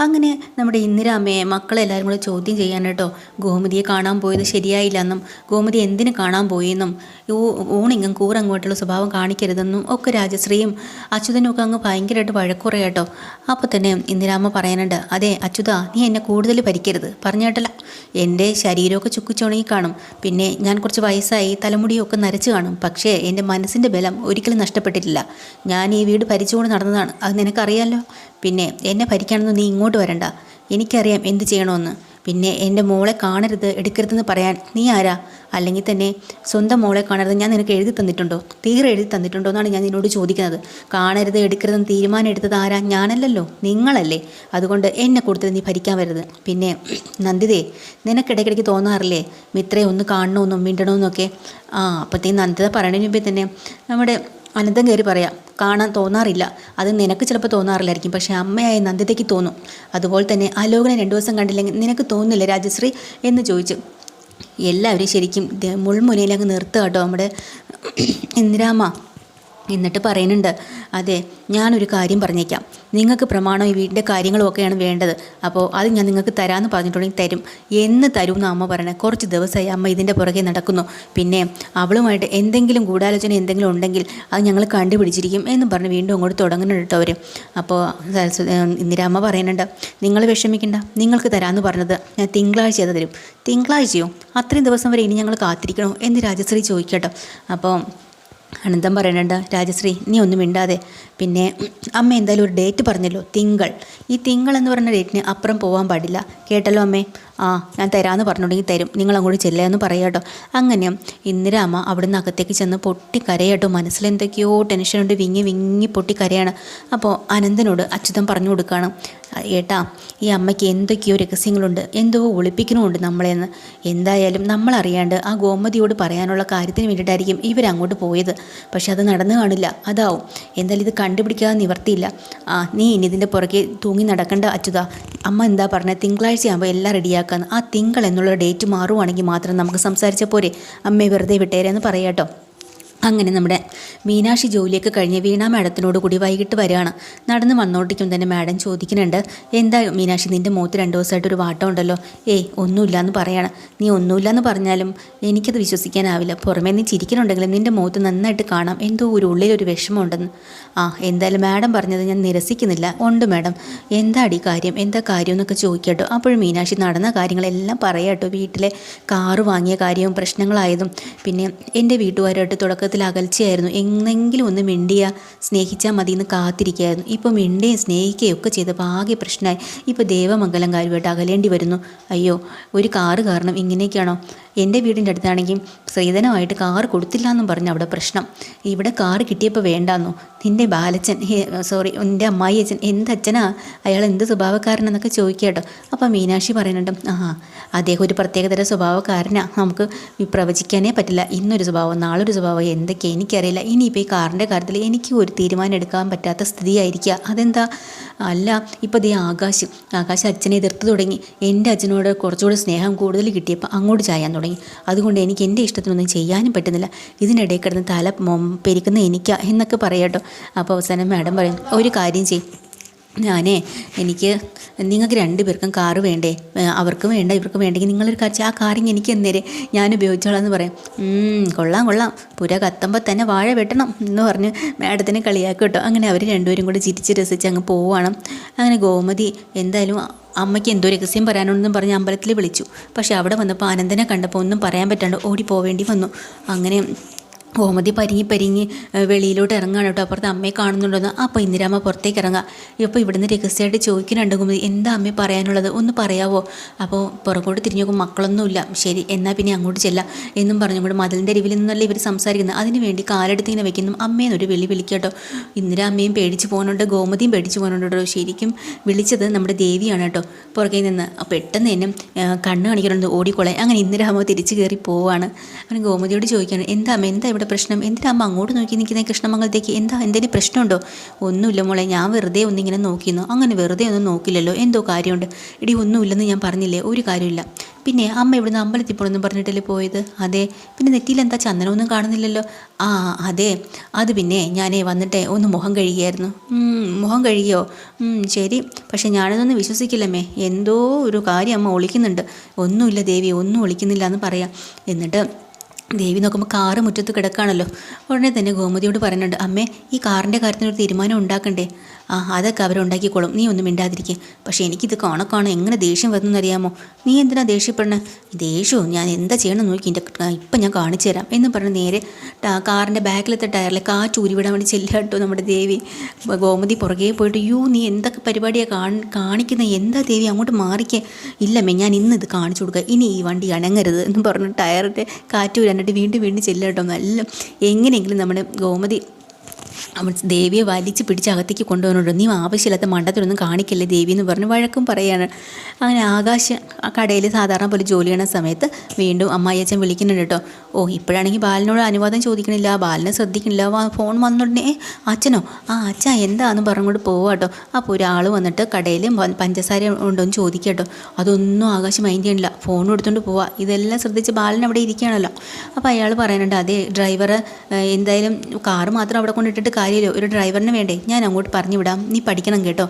അങ്ങനെ നമ്മുടെ ഇന്ദിരാമ്മയെ മക്കളെല്ലാവരും കൂടെ ചോദ്യം ചെയ്യാൻ കേട്ടോ. ഗോമതിയെ കാണാൻ പോയത് ശരിയായില്ല എന്നും ഗോമതി എന്തിനു കാണാൻ പോയെന്നും ഊണിങ്ങും കൂറങ്ങോട്ടുള്ള സ്വഭാവം കാണിക്കരുതെന്നും ഒക്കെ രാജശ്രീയും അച്യുതനും ഒക്കെ അങ്ങ് ഭയങ്കരമായിട്ട് വഴക്കുറയാട്ടോ അപ്പോൾ തന്നെ ഇന്ദിരാമ്മ പറയാനുണ്ട് അതെ അച്യുത നീ എന്നെ കൂടുതൽ ഭരിക്കരുത് പറഞ്ഞേട്ടല്ല എന്റെ ശരീരമൊക്കെ ചുക്കിച്ചുണങ്ങി കാണും. പിന്നെ ഞാൻ കുറച്ച് വയസ്സായി തലമുടിയൊക്കെ നരച്ച് കാണും. പക്ഷേ എന്റെ മനസ്സിന്റെ ബലം ഒരിക്കലും നഷ്ടപ്പെട്ടിട്ടില്ല. ഞാൻ ഈ വീട് ഭരിച്ചുകൊണ്ട് നടന്നതാണ്. അത് നിനക്കറിയാമല്ലോ പിന്നെ എന്നെ ഭരിക്കാനൊന്നും നീ ഇങ്ങോട്ട് വരണ്ട. എനിക്കറിയാം എന്ത് ചെയ്യണമെന്ന്. പിന്നെ എന്റെ മോളെ കാണരുത് എടുക്കരുതെന്ന് പറയാൻ നീ ആരാ? അല്ലെങ്കിൽ തന്നെ സ്വന്തം മോളെ കാണരുത് ഞാൻ നിനക്ക് എഴുതി തന്നിട്ടുണ്ടോ? തീരെ എഴുതി തന്നിട്ടുണ്ടോ എന്നാണ് ഞാൻ നിന്നോട് ചോദിക്കുന്നത്. കാണരുത് എടുക്കരുതെന്ന് തീരുമാനം എടുത്തത് ആരാ? ഞാനല്ലല്ലോ. നിങ്ങളല്ലേ. അതുകൊണ്ട് എന്നെ കൂടുതൽ നീ ഭരിക്കാൻ വരരുത്. പിന്നെ നന്ദിതേ നിനക്കിടയ്ക്കിടയ്ക്ക് തോന്നാറില്ലേ? മിത്രയെ ഒന്ന് കാണണമെന്നും മിണ്ടണമെന്നൊക്കെ ആ അപ്പോഴത്തേക്കും നന്ദിത പറയണതിന് മുമ്പേ തന്നെ നമ്മുടെ അനന്തം കയറി പറയാം കാണാൻ തോന്നാറില്ല. അത് നിനക്ക് ചിലപ്പോൾ തോന്നാറില്ലായിരിക്കും. പക്ഷേ അമ്മയായ നന്ദിതയ്ക്ക് തോന്നും. അതുപോലെ തന്നെ അലോകനെ രണ്ടു ദിവസം കണ്ടില്ലെങ്കിൽ നിനക്ക് തോന്നുന്നില്ല രാജശ്രീ? എന്ന് ചോദിച്ചു. എല്ലാവരും ശരിക്കും മുൾമുനയിലങ്ങ് നിർത്തുക കേട്ടോ നമ്മുടെ ഇന്ദിരാമ്മ. എന്നിട്ട് പറയുന്നുണ്ട് അതെ ഞാനൊരു കാര്യം പറഞ്ഞേക്കാം. നിങ്ങൾക്ക് പ്രമാണം ഈ വീടിന്റെ കാര്യങ്ങളൊക്കെയാണ് വേണ്ടത്. അപ്പോൾ അത് ഞാൻ നിങ്ങൾക്ക് തരാമെന്ന് പറഞ്ഞിട്ടുണ്ടെങ്കിൽ തരും. എന്ന് തരും എന്ന് അമ്മ പറയണേ. കുറച്ച് ദിവസമായി അമ്മ ഇതിന്റെ പുറകെ നടക്കുന്നു. പിന്നെ അവളുമായിട്ട് എന്തെങ്കിലും ഗൂഢാലോചന എന്തെങ്കിലും ഉണ്ടെങ്കിൽ അത് ഞങ്ങൾ കണ്ടുപിടിച്ചിരിക്കും എന്ന് പറഞ്ഞ് വീണ്ടും അങ്ങോട്ട് തുടങ്ങുന്നുണ്ട് കേട്ടോ അവർ അപ്പോൾ സരസ്വതി ഇന്ദിരാമ്മ പറയുന്നുണ്ട് നിങ്ങൾ വിഷമിക്കണ്ട. നിങ്ങൾക്ക് തരാമെന്ന് പറഞ്ഞത് ഞാൻ തിങ്കളാഴ്ച അത് തരും. തിങ്കളാഴ്ചയോ? അത്രയും ദിവസം വരെ ഇനി ഞങ്ങൾ കാത്തിരിക്കണോ? എന്ന് രാജശ്രീ ചോദിക്കട്ടോ. അപ്പോൾ അനന്തം പറയണ്ട രാജശ്രീ നീ ഒന്നും മിണ്ടാതെ പിന്നെ അമ്മ എന്തായാലും ഒരു ഡേറ്റ് പറഞ്ഞല്ലോ തിങ്കൾ. ഈ തിങ്കൾ എന്ന് പറഞ്ഞ ഡേറ്റിന് അപ്പുറം പോകാൻ പാടില്ല. കേട്ടല്ലോ അമ്മേ? ആ ഞാൻ തരാമെന്ന് പറഞ്ഞിട്ടുണ്ടെങ്കിൽ തരും. നിങ്ങൾ അങ്ങോട്ട് ചെല്ലുക എന്ന് പറയാം പറയാട്ടോ അങ്ങനെ ഇന്ദിരാമ്മ അവിടുന്ന് അകത്തേക്ക് ചെന്ന് പൊട്ടി മനസ്സിൽ എന്തൊക്കെയോ ടെൻഷനുണ്ട് വിങ്ങി വിങ്ങി പൊട്ടി കരയാണ് അപ്പോൾ അനന്തനോട് അച്യുതം പറഞ്ഞു കൊടുക്കുകയാണ് ഏട്ടാ ഈ അമ്മയ്ക്ക് എന്തൊക്കെയോ രഹസ്യങ്ങളുണ്ട്. എന്തോ ഒളിപ്പിക്കണമുണ്ട് നമ്മളെന്ന് എന്തായാലും നമ്മളറിയാണ്ട് ആ ഗോമതിയോട് പറയാനുള്ള കാര്യത്തിന് വേണ്ടിയിട്ടായിരിക്കും ഇവരങ്ങോട്ട് പോയത്. പക്ഷെ അത് നടന്നു കാണില്ല. അതാവും. എന്തായാലും ഇത് കണ്ടുപിടിക്കാതെ നിവർത്തിയില്ല. ആ നീ ഇനി ഇതിന്റെ പുറകെ തൂങ്ങി നടക്കേണ്ട അച്യുത. അമ്മ എന്താ പറഞ്ഞത് തിങ്കളാഴ്ച ആകുമ്പോൾ എല്ലാം റെഡിയാക്കാന്ന്. ആ തിങ്കൾ എന്നുള്ള ഡേറ്റ് മാറുവാണെങ്കിൽ മാത്രം നമുക്ക് സംസാരിച്ച പോരെ. അമ്മയെ വെറുതെ വിട്ടേരെന്ന് പറയാട്ടോ. അങ്ങനെ നമ്മുടെ മീനാക്ഷി ജോലിയൊക്കെ കഴിഞ്ഞ് വീണ മാഡത്തിനോട് കൂടി വൈകിട്ട് വരികയാണ്. നടന്ന് വന്നോട്ടിക്കും തന്നെ മാഡം ചോദിക്കുന്നുണ്ട് എന്താ മീനാക്ഷി നിന്റെ മുഖത്ത് രണ്ട് ദിവസമായിട്ടൊരു വാട്ടം ഉണ്ടല്ലോ. ഏയ് ഒന്നുമില്ല എന്ന് പറയാണ്. നീ ഒന്നുമില്ല എന്ന് പറഞ്ഞാലും എനിക്കത് വിശ്വസിക്കാനാവില്ല. പുറമേ നീ ചിരിക്കണുണ്ടെങ്കിലും നിന്റെ മുഖത്ത് നന്നായിട്ട് കാണാം. എന്തോ ഒരു ഉള്ളിലൊരു വിഷമമുണ്ടെന്ന്. ആ എന്തായാലും മാഡം പറഞ്ഞത് ഞാൻ നിരസിക്കുന്നില്ല. ഉണ്ട് മാഡം. എന്താടി കാര്യം? എന്താ കാര്യം എന്നൊക്കെ ചോദിക്കട്ടോ. അപ്പോഴും മീനാക്ഷി നടന്ന കാര്യങ്ങളെല്ലാം പറയാട്ടോ. വീട്ടിലെ കാറ് വാങ്ങിയ കാര്യവും പ്രശ്നങ്ങളായതും പിന്നെ എന്റെ വീട്ടുകാരായിട്ട് തുടക്കത്തിൽ അകൽച്ചയായിരുന്നു. എന്നെങ്കിലും ഒന്ന് മിണ്ടിയ സ്നേഹിച്ചാൽ മതി എന്ന് കാത്തിരിക്കുകയായിരുന്നു. ഇപ്പോൾ മിണ്ടുകയും സ്നേഹിക്കുകയും ഒക്കെ ചെയ്തപ്പോൾ ആകെ പ്രശ്നമായി. ഇപ്പോൾ ദേവമംഗലം കാര്യമായിട്ട് അകലേണ്ടി വരുന്നു. അയ്യോ ഒരു കാറ് കാരണം ഇങ്ങനെയൊക്കെയാണോ? എന്റെ വീടിന്റെ അടുത്താണെങ്കിൽ സ്ത്രീധനമായിട്ട് കാറ് കൊടുത്തില്ല എന്നും പറഞ്ഞു അവിടെ പ്രശ്നം. ഇവിടെ കാറ് കിട്ടിയപ്പോൾ വേണ്ടാന്നോ? നിന്റെ ബാലച്ചൻ സോറി എന്റെ അമ്മായി അച്ഛൻ എന്തച്ഛനാ? അയാൾ എന്ത് സ്വഭാവക്കാരനെന്നൊക്കെ ചോദിക്കുക കേട്ടോ അപ്പോൾ മീനാക്ഷി പറയുന്നുണ്ട് ആ അദ്ദേഹം ഒരു പ്രത്യേകതര സ്വഭാവക്കാരനാ. നമുക്ക് പ്രവചിക്കാനേ പറ്റില്ല. ഇന്നൊരു സ്വഭാവം നാളൊരു സ്വഭാവം എന്തൊക്കെ എനിക്കറിയില്ല. ഇനിയിപ്പോൾ ഈ കാറിന്റെ കാര്യത്തിൽ എനിക്ക് ഒരു തീരുമാനം എടുക്കാൻ പറ്റാത്ത സ്ഥിതിയായിരിക്കുക. അതെന്താ? അല്ല ഇപ്പോൾ ദേ ആകാശ്. ആകാശ് അച്ഛനെ എതിർത്ത് തുടങ്ങി. എന്റെ അച്ഛനോട് കുറച്ചുകൂടി സ്നേഹം കൂടുതൽ കിട്ടിയപ്പോൾ അങ്ങോട്ട് ചായാൻ തുടങ്ങി. അതുകൊണ്ട് എനിക്ക് എന്റെ ഇഷ്ടത്തിനൊന്നും ചെയ്യാനും പറ്റുന്നില്ല. ഇതിനിടയിൽ കിടന്ന് തല പെരിക്കുന്ന എനിക്കാ എന്നൊക്കെ പറയാട്ടോ. അപ്പോൾ അവസാനം മാഡം പറയും ഒരു കാര്യം ചെയ്യും. ഞാനേ എനിക്ക് നിങ്ങൾക്ക് രണ്ട് പേർക്കും കാറ് വേണ്ടേ അവർക്ക് വേണ്ട ഇവർക്ക് വേണ്ടെങ്കിൽ നിങ്ങളൊരു കാര്യം ആ കാറിങ് എനിക്ക് എന്നേരെ ഞാൻ ഉപയോഗിച്ചോളാം എന്ന് പറയും കൊള്ളാം കൊള്ളാം. പുര കത്തുമ്പോൾ തന്നെ വാഴ വെട്ടണം എന്ന് പറഞ്ഞ് മാഡത്തിനെ കളിയാക്കും കേട്ടോ അങ്ങനെ അവർ രണ്ടുപേരും കൂടി ചിരിച്ച് രസിച്ച് അങ്ങ് പോവുകയാണ്. അങ്ങനെ ഗോമതി എന്തായാലും അമ്മയ്ക്ക് എന്തോ രഹസ്യം പറയാനുണ്ടെന്നും പറഞ്ഞ് അമ്പലത്തിൽ വിളിച്ചു. പക്ഷേ അവിടെ വന്നപ്പോൾ ആനന്ദനെ കണ്ടപ്പോൾ ഒന്നും പറയാൻ പറ്റാണ്ട് ഓടി പോവേണ്ടി വന്നു. അങ്ങനെ ഗോമതി പരിങ്ങി പരിങ്ങി വെളിയിലോട്ട് ഇറങ്ങാണ് കേട്ടോ. അപ്പുറത്ത് അമ്മയെ കാണുന്നുണ്ടെന്ന്. അപ്പോൾ ഇന്ദിരാമ്മ പുറത്തേക്ക് ഇറങ്ങാം ഇപ്പോൾ ഇവിടുന്ന് രഹസ്യമായിട്ട് ചോദിക്കുന്നുണ്ട് ഗോമതി. എന്താ അമ്മയെ പറയാനുള്ളത്? ഒന്ന് പറയാവോ? അപ്പോൾ പുറകോട്ട് തിരിഞ്ഞു നോക്കും മക്കളൊന്നുമില്ല. ശരി എന്നാൽ പിന്നെ അങ്ങോട്ട് ചെല്ലാം എന്നും പറഞ്ഞു. കൊണ്ട് മതിലിന്റെ അരിവിൽ നിന്നല്ല ഇവർ സംസാരിക്കുന്നത്. അതിന് വേണ്ടി കാലെടുത്ത് ഇങ്ങനെ വെക്കുന്നു. അമ്മയെന്നൊരു വിളി വിളിക്കട്ടോ ഇന്ദിര അമ്മയും പേടിച്ച് പോകുന്നുണ്ട് ഗോമതിയും പേടിച്ച് പോകുന്നുണ്ട് കേട്ടോ. ശരിക്കും വിളിച്ചത് നമ്മുടെ ദേവിയാണ് കേട്ടോ. പുറകെ നിന്ന്. പെട്ടെന്ന് തന്നെ കണ്ണ് കാണിക്കുന്നുണ്ട്. ഓടിക്കോളെ അങ്ങനെ ഇന്ദിരാമ്മ തിരിച്ച് കയറി പോവാണ്. അങ്ങനെ ഗോമതിയോട് ചോദിക്കുകയാണ്. എന്താ അമ്മ? എന്താ ഇവിടെ പ്രശ്നം? എന്തിനാ അമ്മ അങ്ങോട്ട് നോക്കി നിൽക്കുന്ന? കൃഷ്ണമംഗലത്തേക്ക് എന്താ? എന്തെങ്കിലും പ്രശ്നമുണ്ടോ? ഒന്നുമില്ല മോളെ ഞാൻ വെറുതെ ഒന്നിങ്ങനെ നോക്കിയിരുന്നു. അങ്ങനെ വെറുതെ ഒന്നും നോക്കില്ലല്ലോ. എന്തോ കാര്യമുണ്ട്. ഇടി ഒന്നുമില്ലെന്ന് ഞാൻ പറഞ്ഞില്ലേ? ഒരു കാര്യമില്ല പിന്നെ അമ്മ ഇവിടുന്ന് അമ്പലത്തിൽ പോകണമെന്ന് പറഞ്ഞിട്ടല്ലേ പോയത്? അതെ. പിന്നെ നെറ്റിയിൽ എന്താ ചന്ദനമൊന്നും കാണുന്നില്ലല്ലോ? ആ അതെ. അത് പിന്നെ ഞാനേ വന്നിട്ടേ ഒന്ന് മുഖം കഴുകിയായിരുന്നു. മുഖം കഴുകിയോ? ശരി. പക്ഷെ ഞാനതൊന്നും വിശ്വസിക്കില്ലമ്മേ എന്തോ ഒരു കാര്യം അമ്മ ഒളിക്കുന്നുണ്ട്. ഒന്നുമില്ല ദേവി ഒന്നും ഒളിക്കുന്നില്ല എന്ന് പറയാം. എന്നിട്ട് ദേവി നോക്കുമ്പോൾ കാറ് മുറ്റത്ത് കിടക്കുകയാണല്ലോ ഉടനെ തന്നെ ഗോമതിയോട് പറയുന്നുണ്ട് അമ്മേ ഈ കാറിന്റെ കാര്യത്തിന് ഒരു തീരുമാനം ഉണ്ടാക്കണ്ടേ? ആ അതൊക്കെ അവരുണ്ടാക്കിക്കോളും നീ ഒന്നും മിണ്ടാതിരിക്കുക പക്ഷേ എനിക്കിത് കാണെ കാണാൻ എങ്ങനെ ദേഷ്യം വരുന്നു വരുന്നറിയാമോ നീ എന്തിനാ ദേഷ്യപ്പെടണേ? ദേഷ്യവും ഞാൻ എന്താ ചെയ്യണം നോക്കി എന്റെ ഇപ്പം ഞാൻ കാണിച്ചു തരാം. എന്ന് പറഞ്ഞ് നേരെ കാറിന്റെ ബാക്കിലത്തെ ടയറിലെ കാറ്റ് ഊരിവിടാൻ വേണ്ടി ചെല്ലുക കേട്ടോ നമ്മുടെ ദേവി. ഗോമതി പുറകെ പോയിട്ട് യൂ നീ എന്തൊക്കെ പരിപാടിയാണ് കാണി കാണിക്കുന്നത് എന്താ ദേവി അങ്ങോട്ട് മാറിക്കേ? ഇല്ലമ്മേ ഞാൻ ഇന്ന് ഇത് കാണിച്ചു കൊടുക്കുക ഇനി ഈ വണ്ടി അണങ്ങരുത് എന്ന് പറഞ്ഞ് ടയറിന്റെ കാറ്റ് ഊരാനിട്ട് വീണ്ടും വീണ്ടും ചെല്ലുക കേട്ടോ. നല്ല എങ്ങനെയെങ്കിലും നമ്മുടെ ഗോമതി അവൻ ദേവിയെ വലിച്ച് പിടിച്ച് അകത്തേക്ക് കൊണ്ടുവന്നുണ്ട് നീ ആവശ്യമില്ലാത്ത മണ്ടത്തിലൊന്നും കാണിക്കല്ലേ ദേവി എന്ന് പറഞ്ഞ് വഴക്കും പറയാണ്. അങ്ങനെ ആകാശ കടയിൽ സാധാരണ പോലെ ജോലി ചെയ്യണ സമയത്ത് വീണ്ടും അമ്മായിയച്ഛൻ വിളിക്കുന്നുണ്ട് കേട്ടോ. ഓ ഇപ്പോഴാണെങ്കിൽ ബാലിനോട് അനുവാദം ചോദിക്കണില്ല ബാലിനെ ശ്രദ്ധിക്കണില്ല. ഫോൺ വന്നുടനെ "ഏ, അച്ഛനോ? ആ അച്ഛാ എന്താന്ന് പറഞ്ഞുകൊണ്ട് പോവാ കേട്ടോ. അപ്പോൾ ഒരാൾ വന്നിട്ട് കടയിൽ പഞ്ചസാര ഉണ്ടോ എന്ന് ചോദിക്കുക കേട്ടോ. അതൊന്നും ആകാശം മൈൻഡ് ചെയ്യണില്ല. ഫോൺ എടുത്തുകൊണ്ട് പോവാ. ഇതെല്ലാം ശ്രദ്ധിച്ച് ബാലൻ അവിടെ ഇരിക്കുകയാണല്ലോ. അപ്പോൾ അയാൾ പറയുന്നുണ്ട് അതേ ഡ്രൈവർ എന്തായാലും കാറ് മാത്രം അവിടെ കൊണ്ടിട്ടിട്ട് കാര്യമില്ല. ഒരു ഡ്രൈവറിന് വേണ്ടേ? ഞാൻ അങ്ങോട്ട് പറഞ്ഞു വിടാം. നീ പഠിക്കണം കേട്ടോ.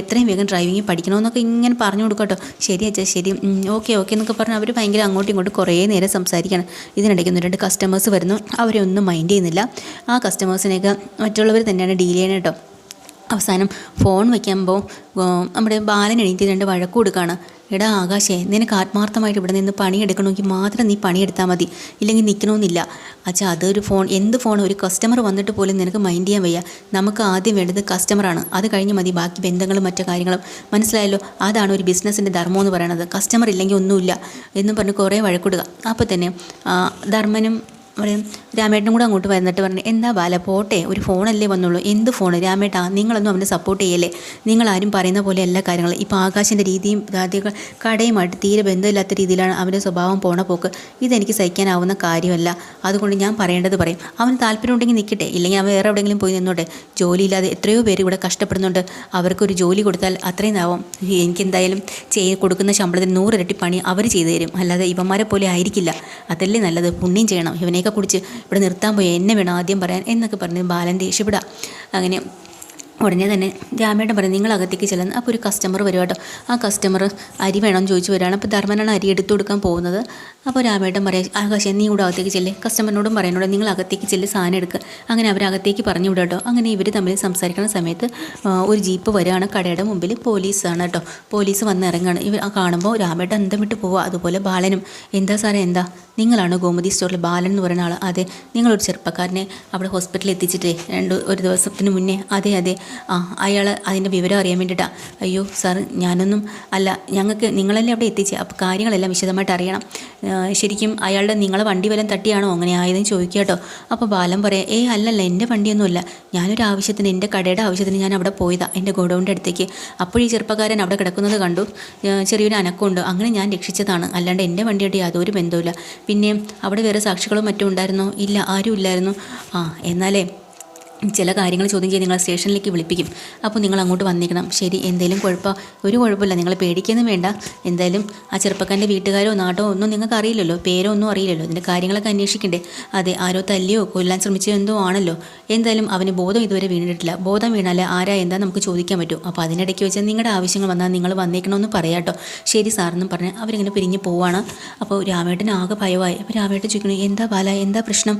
എത്രയും വേഗം ഡ്രൈവിംഗ് പഠിക്കണമെന്നൊക്കെ ഇങ്ങനെ പറഞ്ഞു കൊടുക്കട്ടോ കേട്ടോ. ശരി അച്ഛാ ശരി. ഓക്കെ ഓക്കെ എന്നൊക്കെ പറഞ്ഞ് അവർ ഭയങ്കര അങ്ങോട്ടും ഇങ്ങോട്ടും കുറേ നേരം സംസാരിക്കണം. ഇതിനിടയ്ക്ക് ഒന്ന് രണ്ട് കസ്റ്റമേഴ്സ് വരുന്നു. അവരെ ഒന്നും മൈൻഡ് ചെയ്യുന്നില്ല. ആ കസ്റ്റമേഴ്സിനെയൊക്കെ മറ്റുള്ളവർ തന്നെയാണ് ഡീൽ ചെയ്യണം കേട്ടോ. അവസാനം ഫോൺ വയ്ക്കുമ്പോൾ നമ്മുടെ ബാലൻ എണീറ്റ് രണ്ട് വഴക്ക് കൊടുക്കുകയാണ് എടാ ആകാശേ നിനക്ക് ആത്മാർത്ഥമായിട്ട് ഇവിടെ നിന്ന് പണിയെടുക്കണമെങ്കിൽ മാത്രം നീ പണിയെടുത്താൽ മതി. ഇല്ലെങ്കിൽ നിൽക്കണമെന്നില്ല അച്ഛാ അതൊരു ഫോൺ എന്ത് ഫോൺ? ഒരു കസ്റ്റമർ വന്നിട്ട് പോലും നിനക്ക് മൈൻഡ് ചെയ്യാൻ വയ്യ. നമുക്ക് ആദ്യം വേണ്ടത് കസ്റ്റമറാണ് അത് കഴിഞ്ഞ് മതി ബാക്കി ബന്ധങ്ങളും മറ്റു കാര്യങ്ങളും. മനസ്സിലായല്ലോ? അതാണ് ഒരു ബിസിനസ്സിന്റെ ധർമ്മം എന്ന് പറയുന്നത്. കസ്റ്റമർ ഇല്ലെങ്കിൽ ഒന്നുമില്ല. എന്നും പറഞ്ഞ് കുറേ വഴക്കിടുക അപ്പോൾ തന്നെ ധർമ്മനും അവിടെ രാമേട്ടനും കൂടെ അങ്ങോട്ട് വന്നിട്ട് പറഞ്ഞു എന്താ ബാല പോട്ടെ ഒരു ഫോണല്ലേ വന്നുള്ളൂ. എന്ത് ഫോൺ രാമേട്ടാ നിങ്ങളൊന്നും അവനെ സപ്പോർട്ട് ചെയ്യല്ലേ? നിങ്ങളാരും പറയുന്ന പോലെ എല്ലാ കാര്യങ്ങളും ഇപ്പോൾ ആകാശിന്റെ രീതിയും ആദ്യം കടയുമായിട്ട് തീരെ ബന്ധമില്ലാത്ത രീതിയിലാണ് അവന്റെ സ്വഭാവം പോണ പോക്ക്. ഇതെനിക്ക് സഹിക്കാനാവുന്ന കാര്യമല്ല. അതുകൊണ്ട് ഞാൻ പറയേണ്ടത് പറയും. അവന് താല്പര്യം ഉണ്ടെങ്കിൽ നിൽക്കട്ടെ. ഇല്ലെങ്കിൽ അവൻ വേറെ എവിടെയെങ്കിലും പോയി നിന്നോട്ടെ. ജോലിയില്ലാതെ എത്രയോ പേര് ഇവിടെ കഷ്ടപ്പെടുന്നുണ്ട്. അവർക്കൊരു ജോലി കൊടുത്താൽ അത്രയും ആവും എനിക്കെന്തായാലും ചെയ്ത് കൊടുക്കുന്ന ശമ്പളത്തിന് നൂറിരട്ടി പണി അവർ ചെയ്തു തരും. അല്ലാതെ ഇവന്മാരെ പോലെ ആയിരിക്കില്ല. അതല്ലേ നല്ലത്? പുണ്യം ചെയ്യണം. ഇവനെയൊക്കെ കുടിച്ച് ഇവിടെ നിർത്താൻ പോയി എന്നെ വേണം ആദ്യം പറയാൻ എന്നൊക്കെ പറഞ്ഞ് ബാലൻ ദേഷ്യപ്പെടാം അങ്ങനെ ഉടനെ തന്നെ രാമേട്ടൻ പറയും നിങ്ങൾ അകത്തേക്ക് ചെല്ലുന്നു. അപ്പോൾ ഒരു കസ്റ്റമർ വരും കേട്ടോ. ആ കസ്റ്റമർ അരി വേണമെന്ന് ചോദിച്ചു വരികയാണ്. അപ്പോൾ ധർമ്മനാണ് അരി എടുത്തു കൊടുക്കാൻ പോകുന്നത്. അപ്പോൾ രാമേട്ടൻ പറയാം ആകാശം നീ കൂടെ അകത്തേക്ക് ചെല്ലേ. കസ്റ്റമറിനോടും പറയുന്നോട് നിങ്ങൾ അകത്തേക്ക് ചെല്ല് സാധനം എടുക്കുക അങ്ങനെ അവർ അകത്തേക്ക് പറഞ്ഞു വിടുക കേട്ടോ. അങ്ങനെ ഇവർ തമ്മിൽ സംസാരിക്കുന്ന സമയത്ത് ഒരു ജീപ്പ് വരികയാണ്. കടയുടെ മുമ്പിൽ പോലീസാണ് കേട്ടോ. പോലീസ് വന്ന് ഇറങ്ങുകയാണ്. ഇവർ കാണുമ്പോൾ രാമേട്ടൻ അന്തം വിട്ട് പോവുക അതുപോലെ ബാലനും. എന്താ സാറേ എന്താ? നിങ്ങളാണ് ഗോമതി സ്റ്റോറിൽ ബാലൻ എന്ന് പറയുന്ന ആൾ അതെ. നിങ്ങളൊരു ചെറുപ്പക്കാരനെ അവിടെ ഹോസ്പിറ്റലിൽ എത്തിച്ചിട്ടേ. രണ്ട് ഒരു ദിവസത്തിന് മുന്നേ. അതെ അതെ. ആ അയാൾ അതിന്റെ വിവരം അറിയാൻ വേണ്ടിയിട്ടാണ് അയ്യോ സാർ ഞാനൊന്നും അല്ല. ഞങ്ങൾക്ക് നിങ്ങളല്ലേ അവിടെ എത്തിച്ച്? അപ്പോൾ കാര്യങ്ങളെല്ലാം വിശദമായിട്ട് അറിയണം. ശരിക്കും അയാളുടെ നിങ്ങളെ വണ്ടി വല്ലതും തട്ടിയാണോ? അങ്ങനെ ആയതെന്ന് ചോദിക്കുക കേട്ടോ. അപ്പോൾ ബാലൻ പറയാം ഏ അല്ലല്ല എന്റെ വണ്ടിയൊന്നുമല്ല. ഞാനൊരു ആവശ്യത്തിന് എന്റെ കടയുടെ ആവശ്യത്തിന് ഞാൻ അവിടെ പോയതാണ് എന്റെ ഗോഡൗണിന്റെ അടുത്തേക്ക്. അപ്പോൾ ഈ ചെറുപ്പക്കാരൻ അവിടെ കിടക്കുന്നത് കണ്ടു. ചെറിയൊരു അനക്കമുണ്ട്. അങ്ങനെ ഞാൻ രക്ഷിച്ചതാണ്. അല്ലാണ്ട് എന്റെ വണ്ടിയായിട്ട് യാതൊരു ബന്ധവുമില്ല. പിന്നെ അവിടെ വേറെ സാക്ഷികളും മറ്റും ഉണ്ടായിരുന്നോ? ഇല്ല ആരും ഇല്ലായിരുന്നു ആ എന്നാലേ ചില കാര്യങ്ങൾ ചോദ്യം ചെയ്ത് നിങ്ങളെ സ്റ്റേഷനിലേക്ക് വിളിപ്പിക്കും. അപ്പോൾ നിങ്ങൾ അങ്ങോട്ട് വന്നിരിക്കണം ശരി എന്തെങ്കിലും കുഴപ്പം ഒരു കുഴപ്പമില്ല. നിങ്ങൾ പേടിക്കൊന്നും വേണ്ട. എന്തായാലും ആ ചെറുപ്പക്കാരന്റെ വീട്ടുകാരോ നാട്ടോ ഒന്നും നിങ്ങൾക്ക് അറിയില്ലല്ലോ. പേരോ ഒന്നും അറിയില്ലല്ലോ. ഇതിന്റെ കാര്യങ്ങളൊക്കെ അന്വേഷിക്കണ്ടേ? അതെ ആരോ തല്ലിയോ കൊല്ലാൻ ശ്രമിച്ചോ എന്തോ ആണല്ലോ. എന്തായാലും അവന് ബോധം ഇതുവരെ വീണിട്ടില്ല ബോധം വീണാൽ ആരാ എന്താ നമുക്ക് ചോദിക്കാൻ പറ്റും. അപ്പോൾ അതിനിടയ്ക്ക് വെച്ചാൽ നിങ്ങളുടെ ആവശ്യങ്ങൾ വന്നാൽ നിങ്ങൾ വന്നേക്കണമെന്ന് പറയാട്ടോ ശരി സാറെന്നും പറഞ്ഞ് അവരിങ്ങനെ പിരിഞ്ഞ് പോവാണ്. അപ്പോൾ രാമേട്ടൻ ആകെ ഭയമായി. അപ്പോൾ രാമേട്ടൻ ചോദിക്കണു എന്താ ബാല എന്താ പ്രശ്നം?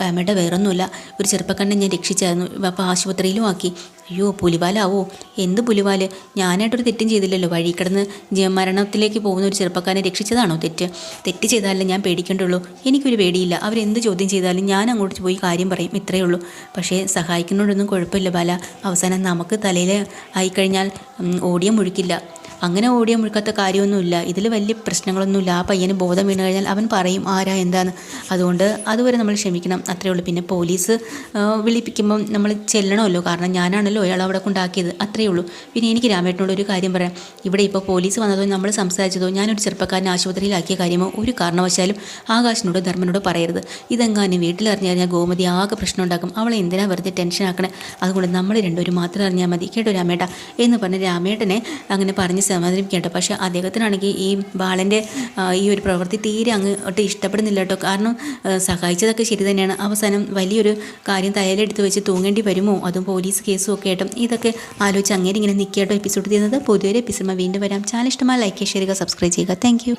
രാമേട്ട വേറൊന്നുമില്ല. ഒരു ചെറുപ്പക്കാരനെ ഞാൻ രക്ഷിച്ചായിരുന്നു അപ്പോൾ ആശുപത്രിയിലും ആക്കി. അയ്യോ പുലിവാലാവോ? എന്ത് പുലിവാൽ? ഞാനായിട്ടൊരു തെറ്റും ചെയ്തില്ലല്ലോ. വഴി കിടന്ന് മരണത്തിലേക്ക് പോകുന്ന ഒരു ചെറുപ്പക്കാരനെ രക്ഷിച്ചതാണോ തെറ്റ്? തെറ്റ് ചെയ്താലേ ഞാൻ പേടിക്കേണ്ടുള്ളൂ. എനിക്കൊരു പേടിയില്ല. അവരെന്ത് ചോദ്യം ചെയ്താലും ഞാൻ അങ്ങോട്ട് പോയി കാര്യം പറയും. ഇത്രയേ ഉള്ളൂ. പക്ഷേ സഹായിക്കുന്നതുകൊണ്ടൊന്നും കുഴപ്പമില്ല ബാല. അവസാനം നമുക്ക് തലയിൽ ആയിക്കഴിഞ്ഞാൽ ഓടിയം മുഴുക്കില്ല. അങ്ങനെ ഓടിയ മുഴുക്കാത്ത കാര്യമൊന്നുമില്ല. ഇതിൽ വലിയ പ്രശ്നങ്ങളൊന്നുമില്ല. ആ പയ്യന് ബോധം വീണ് കഴിഞ്ഞാൽ അവൻ പറയും ആരാ എന്താന്ന് അതുകൊണ്ട് അതുവരെ നമ്മൾ ക്ഷമിക്കണം. അത്രേ ഉള്ളൂ. പിന്നെ പോലീസ് വിളിപ്പിക്കുമ്പം നമ്മൾ ചെല്ലണമല്ലോ. കാരണം ഞാനാണല്ലോ അയാൾ അവിടെ കൊണ്ടാക്കിയത്. അത്രേ ഉള്ളൂ. പിന്നെ എനിക്ക് രാമേട്ടനോട് ഒരു കാര്യം പറയാം. ഇവിടെ ഇപ്പോൾ പോലീസ് വന്നതോ നമ്മൾ സംസാരിച്ചതോ ഞാനൊരു ചെറുപ്പക്കാരനെ ആശുപത്രിയിലാക്കിയ കാര്യമോ ഒരു കാരണവശാലും ആകാശിനോട് ധർമ്മനോട് പറയരുത്. ഇതെങ്ങാനും വീട്ടിലറിഞ്ഞു കഴിഞ്ഞാൽ ഗോമതി ആകെ പ്രശ്നം ഉണ്ടാക്കും അവളെ എന്തിനാ വെറുതെ ടെൻഷൻ ആക്കണേ അതുകൊണ്ട് നമ്മൾ രണ്ടുപേരും മാത്രം അറിഞ്ഞാൽ മതി. കേട്ടോ രാമേട്ട? എന്ന് പറഞ്ഞ് രാമേട്ടനെ അങ്ങനെ പറഞ്ഞ് സമാധാനിപ്പിക്കും കേട്ടോ പക്ഷേ അദ്ദേഹത്തിനാണെങ്കിൽ ഈ ബാലന്റെ ഈ ഒരു പ്രവൃത്തി തീരെ അങ്ങോട്ട് ഇഷ്ടപ്പെടുന്നില്ല കേട്ടോ. കാരണം സഹായിച്ചതൊക്കെ ശരി തന്നെയാണ്. അവസാനം വലിയൊരു കാര്യം തയ്യലെടുത്ത് വെച്ച് തൂങ്ങേണ്ടി വരുമോ? അതും പോലീസ് കേസും ഒക്കെ ആയിട്ടും. ഇതൊക്കെ ആലോചിച്ച് അങ്ങനെ ഇങ്ങനെ നിൽക്കുക കേട്ടോ എപ്പിസോഡ് ചെയ്യുന്നത് പുതിയൊരു എപ്പിസോഡ് വീണ്ടും വരാം. ചാനൽ ഇഷ്ടമായി ലൈക്ക് ചെയ്യുക സബ്സ്ക്രൈബ് ചെയ്യുക. താങ്ക്